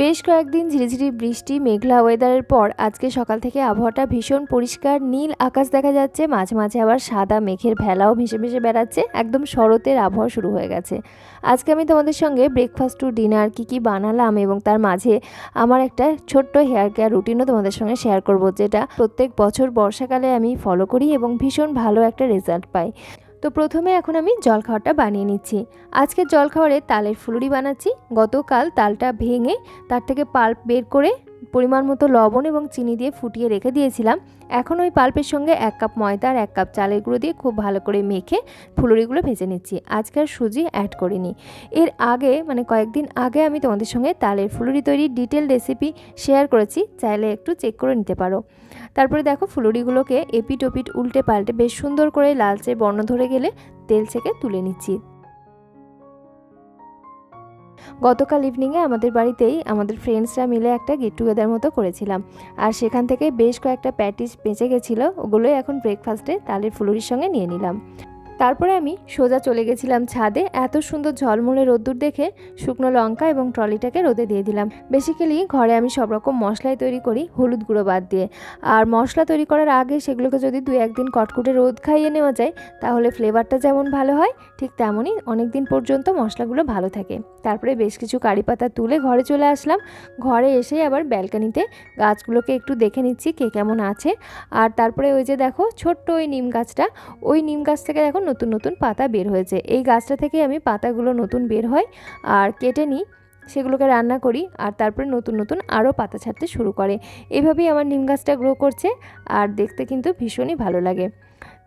বেশ কয়েকদিন ঝিরিঝিরি বৃষ্টি, মেঘলা ওয়েদারের পর আজকে সকাল থেকে আবহাওয়াটা ভীষণ পরিষ্কার, নীল আকাশ দেখা যাচ্ছে, মাঝে মাঝে আবার সাদা মেঘের ভেলাও ভেসে ভেসে বেড়াচ্ছে, একদম শরতের আবহাওয়া শুরু হয়ে গেছে। আজকে আমি তোমাদের সঙ্গে ব্রেকফাস্ট টু ডিনার কী কী বানালাম এবং তার মাঝে আমার একটা ছোট্ট হেয়ার কেয়ার রুটিনও তোমাদের সঙ্গে শেয়ার করব, যেটা প্রত্যেক বছর বর্ষাকালে আমি ফলো করি এবং ভীষণ ভালো একটা রেজাল্ট পাই। তো প্রথমে এখন আমি জলখাবারটা বানিয়ে নিচ্ছি। আজকের জলখাবারে তালের ফুলুরি বানাচ্ছি। গতকাল তালটা ভেঙে তার থেকে পাল্প বের করে পরিমাণ মতো লবণ এবং চিনি দিয়ে ফুটিয়ে রেখে দিয়েছিলাম। এখন ওই পাল্পের সঙ্গে এক কাপ ময়দা আর এক কাপ চালের গুঁড়ো দিয়ে খুব ভালো করে মেখে ফুলুরিগুলো ভেজে নিচ্ছি। আজকে আর সুজি অ্যাড করিনি। এর আগে মানে কয়েকদিন আগে আমি তোমাদের সঙ্গে তালের ফুলুরি তৈরির ডিটেল রেসিপি শেয়ার করেছি। চাইলে একটু চেক করে নিতে পারো। তারপরে দেখো ফুলুরিগুলোকে এপিট ওপিট উল্টে পাল্টে বেশ সুন্দর করে লালচে বর্ণ ধরে গেলে তেল থেকে তুলে নিচ্ছি। গতকাল ইভিনিংয়ে আমাদের বাড়িতেই আমাদের ফ্রেন্ডসরা মিলে একটা গেট টুগেদার মতো করেছিলাম। আর সেখান থেকে বেশ কয়েকটা প্যাটিস বেঁচে গেছিল, ওগুলোই এখন ব্রেকফাস্টে তালের ফুলুরির সঙ্গে নিয়ে নিলাম। তারপরে আমি সোজা চলে গেছিলাম ছাদে। এত সুন্দর ঝলমলে রোদ্দুর দেখে শুকনো লঙ্কা এবং ট্রলিটাকে রোদে দিয়ে দিলাম। বেসিক্যালি ঘরে আমি সব রকম মশলাই তৈরি করি, হলুদ গুঁড়ো বাদ দিয়ে। আর মশলা তৈরি করার আগে সেগুলোকে যদি দু একদিন কটকুটে রোদ খাইয়ে নেওয়া যায়, তাহলে ফ্লেভারটা যেমন ভালো হয়, ঠিক তেমনই অনেক দিন পর্যন্ত মশলাগুলো ভালো থাকে। তারপরে বেশ কিছু কারি পাতা তুলে ঘরে চলে আসলাম। ঘরে এসে আবার ব্যালকানিতে গাছগুলোকে একটু দেখে নিচ্ছি কে কেমন আছে। আর তারপরে ওই যে দেখো ছোট্ট ওই নিম গাছটা, ওই নিম গাছ থেকে দেখো নতুন নতুন পাতা বের হয়েছে। এই গাছটা থেকে আমি পাতাগুলো নতুন বের হয় আর কেটে নিই, সেগুলোকে রান্না করি আর তারপরে নতুন নতুন আরও পাতা ছাড়তে শুরু করে। এভাবেই আমার নিম গাছটা গ্রো করছে আর দেখতে কিন্তু ভীষণই ভালো লাগে।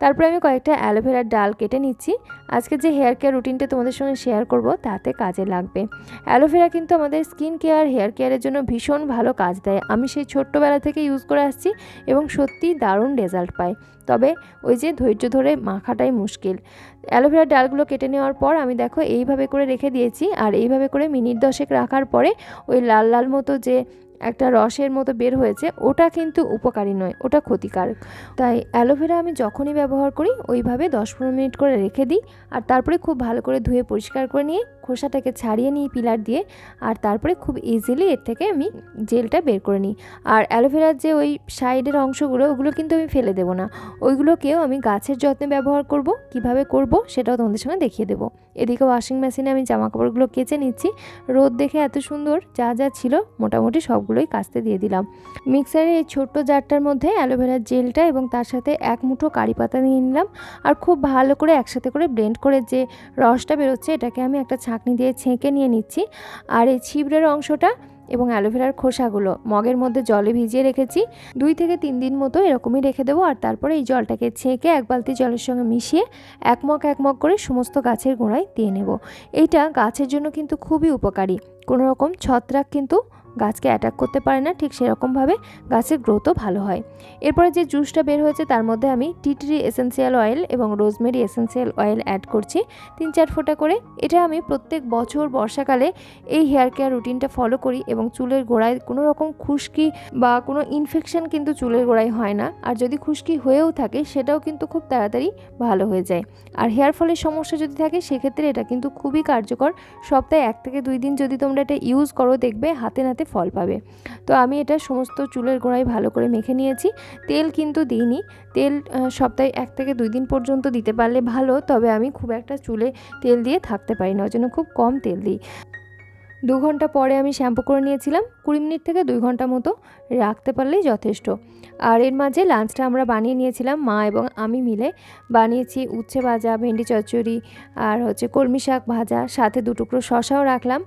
তারপরে আমি কয়েকটা অ্যালোভেরার ডাল কেটে নিচ্ছি। আজকে যে হেয়ার কেয়ার রুটিনটা তোমাদের সঙ্গে শেয়ার করব, তাতে কাজে লাগবে। অ্যালোভেরা কিন্তু আমাদের স্কিন কেয়ার, হেয়ার কেয়ারের জন্য ভীষণ ভালো কাজ দেয়। আমি সেই ছোট্টবেলা থেকে ইউজ করে আসছি এবং সত্যি দারুণ রেজাল্ট পাই। তবে ওই যে ধৈর্য ধরে মাখাটাই মুশকিল। অ্যালোভেরার ডালগুলো কেটে নেওয়ার পর আমি দেখো এইভাবে করে রেখে দিয়েছি। আর এইভাবে করে মিনিট দশেক রাখার পরে ওই লাল লাল মতো যে একটা রসের মতো বের হয়েছে, ওটা কিন্তু উপকারী নয়, ওটা ক্ষতিকারক। তাই অ্যালোভেরা আমি যখনই ব্যবহার করি, ওইভাবে দশ পনেরো মিনিট করে রেখে দিই, আর তারপরে খুব ভালো করে ধুয়ে পরিষ্কার করে নিয়ে খোসাটাকে ছাড়িয়ে নিই পিলার দিয়ে, আর তারপরে খুব ইজিলি এর থেকে আমি জেলটা বের করে নিই। আর অ্যালোভেরার যে ওই সাইডের অংশগুলো, ওগুলো কিন্তু আমি ফেলে দেবো না। ওইগুলোকেও আমি গাছের যত্নে ব্যবহার করব, কীভাবে করব সেটাও তোমাদের সঙ্গে দেখিয়ে দেবো। এদিকে ওয়াশিং মেশিনে আমি জামা কাপড়গুলো কেচে নিচ্ছি, রোদ দেখে এত সুন্দর, যা যা ছিল, মোটামুটি সবগুলোই কাস্তে দিয়ে দিলাম। মিক্সারে এই ছোট্ট জারটার মধ্যে অ্যালোভেরার জেলটা এবং তার সাথে এক মুঠো কারি পাতা নিয়ে নিলাম আর খুব ভালো করে একসাথে করে ব্লেন্ড করে যে রসটা বেরোচ্ছে এটাকে আমি একটা ছাঁকনি দিয়ে ছেঁকে নিয়ে নিচ্ছি। আর এই ছিবড়ের অংশটা এবং অ্যালোভেরার খোসাগুলো মগের মধ্যে জলে ভিজিয়ে রেখেছি। দুই থেকে তিন দিন মতো এরকমই রেখে দেবো আর তারপরে এই জলটাকে ছেঁকে এক বালতি জলের সঙ্গে মিশিয়ে এক মগ এক মগ করে সমস্ত গাছের গোড়ায় দিয়ে নেব। এইটা গাছের জন্য কিন্তু খুবই উপকারী। কোনো রকম ছত্রাক কিন্তু গাছকে অ্যাটাক করতে পারে না, ঠিক সেরকমভাবে গাছের গ্রোথও ভালো হয়। এরপরে যে জুসটা বের হয়েছে, তার মধ্যে আমি টিটরি এসেন্সিয়াল অয়েল এবং রোজমেরি এসেন্সিয়াল অয়েল অ্যাড করছি, তিন চার ফোঁটা করে। এটা আমি প্রত্যেক বছর বর্ষাকালে এই হেয়ার কেয়ার রুটিনটা ফলো করি এবং চুলের গোড়ায় কোনো রকম খুশকি বা কোনো ইনফেকশন কিন্তু চুলের গোড়ায় হয় না। আর যদি খুশকি হয়েও থাকে, সেটাও কিন্তু খুব তাড়াতাড়ি ভালো হয়ে যায়। আর হেয়ার ফলের সমস্যা যদি থাকে, সেক্ষেত্রে এটা কিন্তু খুবই কার্যকর। সপ্তাহে এক থেকে দুই দিন যদি তোমরা এটা ইউজ করো, দেখবে হাতে নাতে ফল পাবে। তো আমি এটা সমস্ত চুলের গোড়ায় ভালো করে মেখে নিয়েছি। তেল কিন্তু দিইনি। তেল সপ্তাহে এক থেকে দুই দিন পর্যন্ত দিতে পারলে ভালো, তবে আমি খুব একটা চুলে তেল দিয়ে থাকতে পারি না, ওই জন্য খুব কম তেল দিই। দু ঘণ্টা পরে আমি শ্যাম্পু করে নিয়েছিলাম, কুড়ি মিনিট থেকে দুই ঘণ্টা মতো রাখতে পারলেই যথেষ্ট। আর এর মাঝে লাঞ্চটা আমরা বানিয়ে নিয়েছিলাম, মা এবং আমি মিলে বানিয়েছি উচ্ছে ভাজা, ভেন্ডি চচ্চড়ি, আর হচ্ছে কলমি শাক ভাজা, সাথে দু টুকরো শশাও রাখলাম।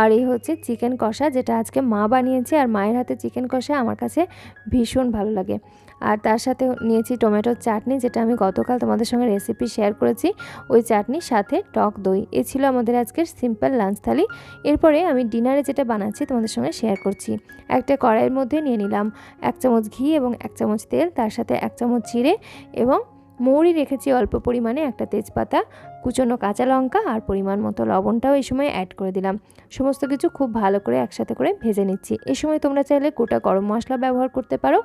আর এই হচ্ছে চিকেন কষা, যেটা আজকে মা বানিয়েছে আর মায়ের হাতে চিকেন কষা আমার কাছে ভীষণ ভালো লাগে। আর তার সাথে নিয়েছি টমেটোর চাটনি, যেটা আমি গতকাল তোমাদের সঙ্গে রেসিপি শেয়ার করেছি। ওই চাটনির সাথে টক দই। এ ছিল আমাদের আজকের সিম্পল লাঞ্চ থালি। এরপরে আমি ডিনারে যেটা বানাচ্ছি তোমাদের সঙ্গে শেয়ার করছি। একটা কড়াইয়ের মধ্যে নিয়ে নিলাম এক চামচ ঘি এবং এক চামচ তেল, তার সাথে এক চামচ জিরে এবং মৌরি রেখেছি অল্প পরিমাণে একটা তেজপাতা। কুচনো কাঁচা লঙ্কা আর পরিমাণ মতো লবণটাও এই সময় অ্যাড করে দিলাম। সমস্ত কিছু খুব ভালো করে একসাথে করে ভেজে নিচ্ছি। এই সময় তোমরা চাইলে গোটা গরম মশলা ব্যবহার করতে পারো।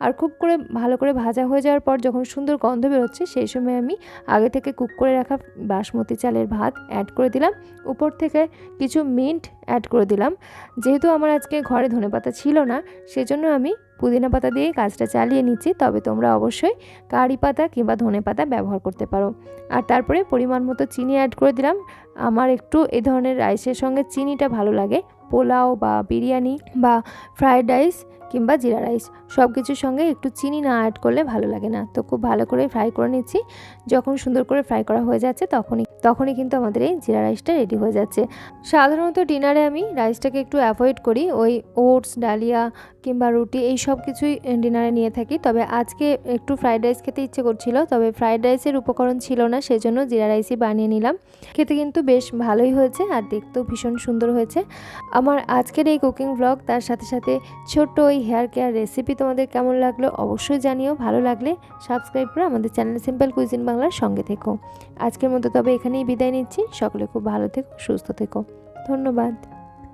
আর খুব করে ভালো করে ভাজা হয়ে যাওয়ার পর যখন সুন্দর গন্ধ বেরোচ্ছে, সেই সময় আমি আগে থেকে কুক করে রাখা বাসমতি চালের ভাত অ্যাড করে দিলাম। উপর থেকে কিছু মিন্ট অ্যাড করে দিলাম। যেহেতু আমার আজকে ঘরে ধনেপাতা ছিল না, সেজন্য আমি পুদিনা পাতা দিয়ে কাজটা চালিয়ে নিচ্ছি। তবে তোমরা অবশ্যই কারি পাতা কিংবা ধনে পাতা ব্যবহার করতে পারো। আর তারপরে পরিমাণ মতো চিনি অ্যাড করে দিলাম। আমার একটু এ ধরনের রাইসের সঙ্গে চিনিটা ভালো লাগে। পোলাও বা বিরিয়ানি বা ফ্রায়েড রাইস কিংবা জিরা রাইস। সব কিছুর সঙ্গে একটু চিনি না অ্যাড করলে ভালো লাগে না। তো খুব ভালো করে ফ্রাই করে নিচ্ছি। যখন সুন্দর করে ফ্রাই করা হয়ে যাচ্ছে তখনই তখনই কিন্তু আমাদের এই জিরা রাইসটা রেডি হয়ে যাচ্ছে। সাধারণত ডিনারে আমি রাইসটাকে একটু অ্যাভয়েড করি। ওই ওটস ডালিয়া কিংবা রুটি এই সব কিছুই ডিনারে নিয়ে থাকি। তবে আজকে একটু ফ্রাইড রাইস খেতে ইচ্ছে করছিল। তবে ফ্রাইড রাইসের উপকরণ ছিল না, সেজন্য জিরা রাইসই বানিয়ে নিলাম। খেতে কিন্তু বেশ ভালোই হয়েছে আর দেখতেও ভীষণ সুন্দর হয়েছে। আমার আজকের এই কুকিং ব্লগ তার সাথে সাথে ছোট্ট ওই হেয়ার কেয়ার রেসিপি তোমাদের কেমন লাগল অবশ্যই জানিও। ভালো লাগলে সাবস্ক্রাইব করে আমাদের চ্যানেল সিম্পল কুইজিন বাংলার সঙ্গে থেকো। আজকের মতো তবে এখানেই বিদায় নিচ্ছি। সকলে খুব ভালো থেকো, সুস্থ থেকো। ধন্যবাদ।